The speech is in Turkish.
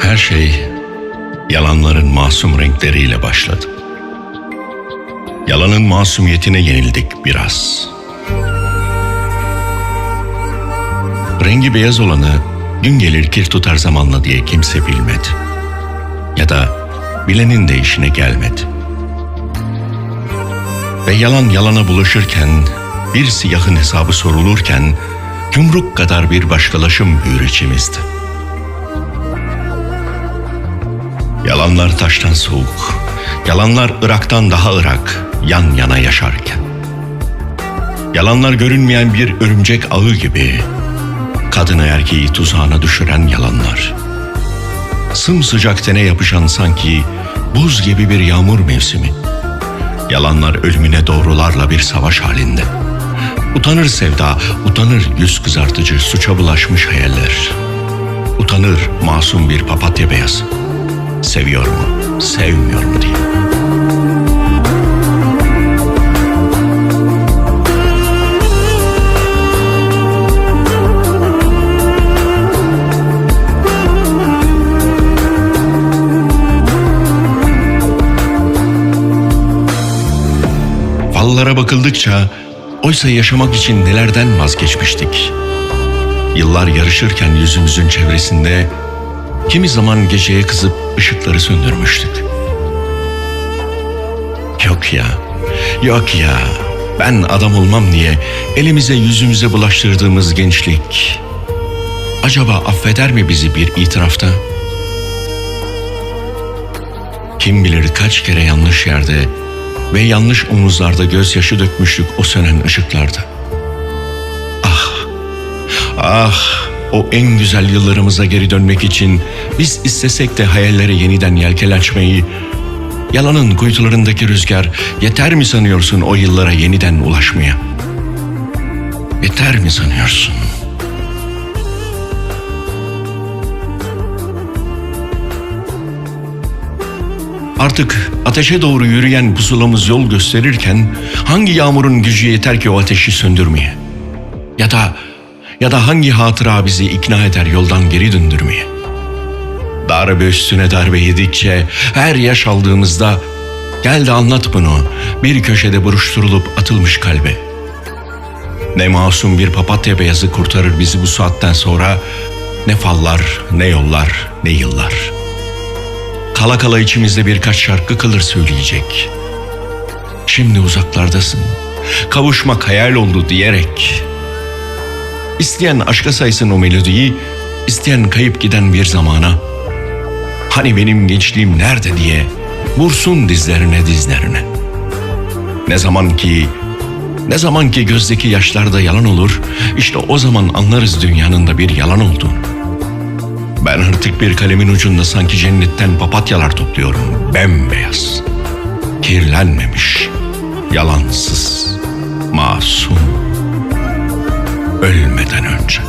Her şey yalanların masum renkleriyle başladı. Yalanın masumiyetine yenildik biraz. Rengi beyaz olanı gün gelir kir tutar zamanla diye kimse bilmedi. Ya da bilenin de işine gelmedi. Ve yalan yalana bulaşırken, bir siyahın hesabı sorulurken, yumruk kadar bir başkalaşım büyür içimizde. Yalanlar taştan soğuk, yalanlar Irak'tan daha Irak, yan yana yaşarken. Yalanlar görünmeyen bir örümcek ağı gibi, kadını erkeği tuzağına düşüren yalanlar. Sımsıcak tene yapışan sanki buz gibi bir yağmur mevsimi. Yalanlar ölümüne doğrularla bir savaş halinde. Utanır sevda, utanır yüz kızartıcı suça bulaşmış hayaller. Utanır masum bir papatya beyazı. Seviyor mu, sevmiyor mu diye. Fallara bakıldıkça oysa yaşamak için nelerden vazgeçmiştik. Yıllar yarışırken yüzümüzün çevresinde kimi zaman geceye kızıp ışıkları söndürmüştük. Yok ya, yok ya. Ben adam olmam diye elimize yüzümüze bulaştırdığımız gençlik. Acaba affeder mi bizi bir itirafta? Kim bilir kaç kere yanlış yerde ve yanlış omuzlarda gözyaşı dökmüştük o sönen ışıklarda. Ah, ah o en güzel yıllarımıza geri dönmek için biz istesek de hayallere yeniden yelken açmayı, yalanın kuytularındaki rüzgar yeter mi sanıyorsun o yıllara yeniden ulaşmaya? Yeter mi sanıyorsun? Artık ateşe doğru yürüyen pusulamız yol gösterirken hangi yağmurun gücü yeter ki o ateşi söndürmeye? Ya da ya da hangi hatıra bizi ikna eder yoldan geri döndürmeye? Darbe üstüne darbe yedikçe her yaş aldığımızda gel de anlat bunu bir köşede buruşturulup atılmış kalbe. Ne masum bir papatya beyazı kurtarır bizi bu saatten sonra ne fallar ne yollar ne yıllar. Kala kala içimizde birkaç şarkı kalır söyleyecek. Şimdi uzaklardasın, kavuşmak hayal oldu diyerek İsteyen aşka saysın o melodiyi, isteyen kayıp giden bir zamana. Hani benim gençliğim nerede diye vursun dizlerine dizlerine. Ne zaman ki ne zaman ki gözdeki yaşlarda yalan olur, işte o zaman anlarız dünyanın da bir yalan olduğunu. Ben artık bir kalemin ucunda sanki cennetten papatyalar topluyorum, bembeyaz. Kirlenmemiş, yalansız, masum ölmeden önce.